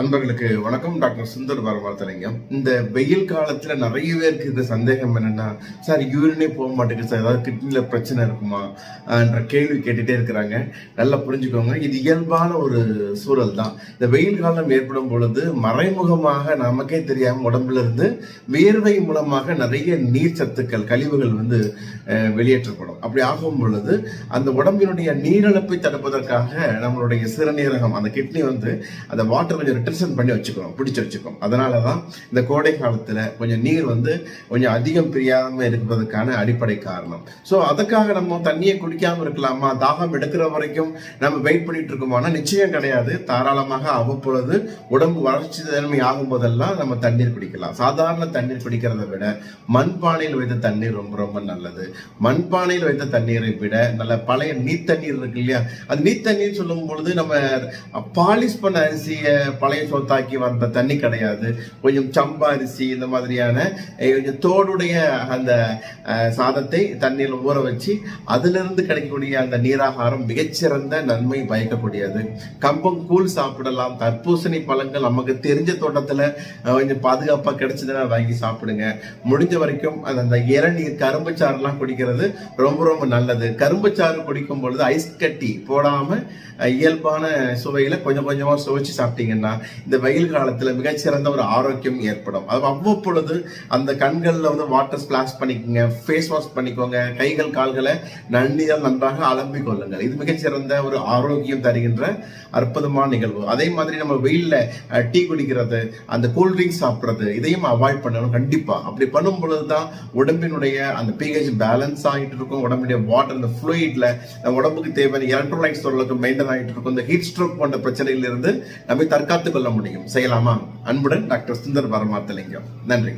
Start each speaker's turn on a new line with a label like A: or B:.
A: அன்பர்களுக்கு வணக்கம். டாக்டர் சுந்தர் பரமாத்தலிங்கம் இந்த வெயில் காலத்துல நிறைய பேருக்கு இந்த சந்தேகம் என்னன்னா சார் யூரினே போக மாட்டேங்குது சார். ஏதாவது கிட்னில பிரச்சனை இருக்குமா? என்ற கேள்வி கேட்டுட்டே இருக்கிறாங்க. நல்லா புரிஞ்சுக்கோங்க. இது இயல்பான ஒரு சூழல் தான். இந்த வெயில் காலம் ஏற்படும் பொழுது மறைமுகமாக நமக்கே தெரியாம உடம்புல இருந்து வியர்வை மூலமாக நிறைய நீர் சத்துக்கள் கழிவுகள் வந்து வெளியேற்றப்படும். அப்படி ஆகும் பொழுது அந்த உடம்பினுடைய நீரிழப்பை தடுப்பதற்காக நம்மளுடைய சிறுநீரகம் அந்த கிட்னி வந்து அந்த வாட்டர் கொஞ்சம் ரிட்டர்ஷன் பண்ணி வச்சுக்கணும் பிடிச்சு வச்சுக்கணும். அதனால தான் இந்த கோடை காலத்தில் கொஞ்சம் நீர் வந்து கொஞ்சம் அதிகம் பிரியாமல் இருப்பதற்கான அடிப்படை காரணம். ஸோ அதுக்காக நம்ம தண்ணியை குடிக்காமல் இருக்கலாமா? தாகம் எடுக்கிற வரைக்கும் நம்ம வெயிட் பண்ணிட்டு இருக்கோமானா நிச்சயம் கிடையாது. தாராளமாக அவ்வப்பொழுது உடம்பு வளர்ச்சி தன்மை ஆகும் போதெல்லாம் நம்ம தண்ணீர் குடிக்கலாம். சாதாரண தண்ணீர் குடிக்கிறத விட மண்பானையில் வைத்த தண்ணீர் ரொம்ப ரொம்ப நல்லது. மண்பானையில் வைத்த தண்ணீரை விட நல்ல பழைய நீர்த்தண்ணீர் இருக்கு இல்லையா? அது நீர்த்தண்ணீர் சொல்லும் பொழுது நம்ம பாலிஷ் பண்ண அரிசியை பழைய சோத்தாக்கி வந்த தண்ணி கிடையாது. கொஞ்சம் சம்பா அரிசி இந்த மாதிரியான கொஞ்சம் தோடுடைய அந்த சாதத்தை தண்ணியில் ஊற வச்சு அதிலிருந்து கிடைக்கக்கூடிய அந்த நீராகாரம் மிகச்சிறந்த நன்மை பயக்கக்கூடியது. கம்பம் கூழ் சாப்பிடலாம். தர்பூசணி பழங்கள் நமக்கு தெரிஞ்ச தோட்டத்தில் கொஞ்சம் பாதுகாப்பாக கிடைச்சதுன்னா வாங்கி சாப்பிடுங்க. முடிஞ்ச வரைக்கும் அந்த அந்த இளநீர் கரும்பு சாறுலாம் குடிக்கிறது ரொம்ப ரொம்ப நல்லது. கரும்பு சாறு குடிக்கும் பொழுது ஐஸ் கட்டி போடாமல் இயல்பான சுவையில் கொஞ்சம் கொஞ்சமாக சுவைச்சு சாப்பிட்டீங்கன்னா இந்த வெயில் காலத்துல மிகச்சிறந்த ஒரு ஆரோக்கியம் ஏற்படும். அது அவ்வப்பொழுது அந்த கண்கள்ல வந்து வாட்டர் ஸ்பிளாஷ் பண்ணிக்கோங்க ஃபேஸ் வாஷ் பண்ணிக்கோங்க கைகள் கால்களை நன்னியால் நன்றாக அலம்பிக் கொள்ளுங்கள். இது மிகச்சிறந்த ஒரு ஆரோக்கியம் தருகின்ற அற்புதமான நிகழ்வு. அதே மாதிரி நம்ம வெயில்ல டீ குடிக்கிறது அந்த கூல்ட்ரிங்க்ஸ் சாப்பிட்றது இதையும் அவாய்ட் பண்ணணும் கண்டிப்பா. அப்படி பண்ணும் பொழுது தான் உடம்பினுடைய அந்த பிஹெச் பேலன்ஸ் ஆகிட்டு இருக்கும். உடம்புடைய வாட்டர் இந்த ஃப்ளூயிட்ல நம்ம உடம்புக்கு தேவையான எலக்ட்ரோலைட்ஸ் ஓரளவுக்கு மெயின்டைன் ஆகிட்டு இருக்கும். இந்த ஹீட் ஸ்ட்ரோக் போன்ற பிரச்சனையிலிருந்து நம்மை தற்காத்து கொள்ள முடியும். செய்யலாமா? அன்புடன் டாக்டர் சுந்தர் பரமாத்தலிங்கம் நன்றி.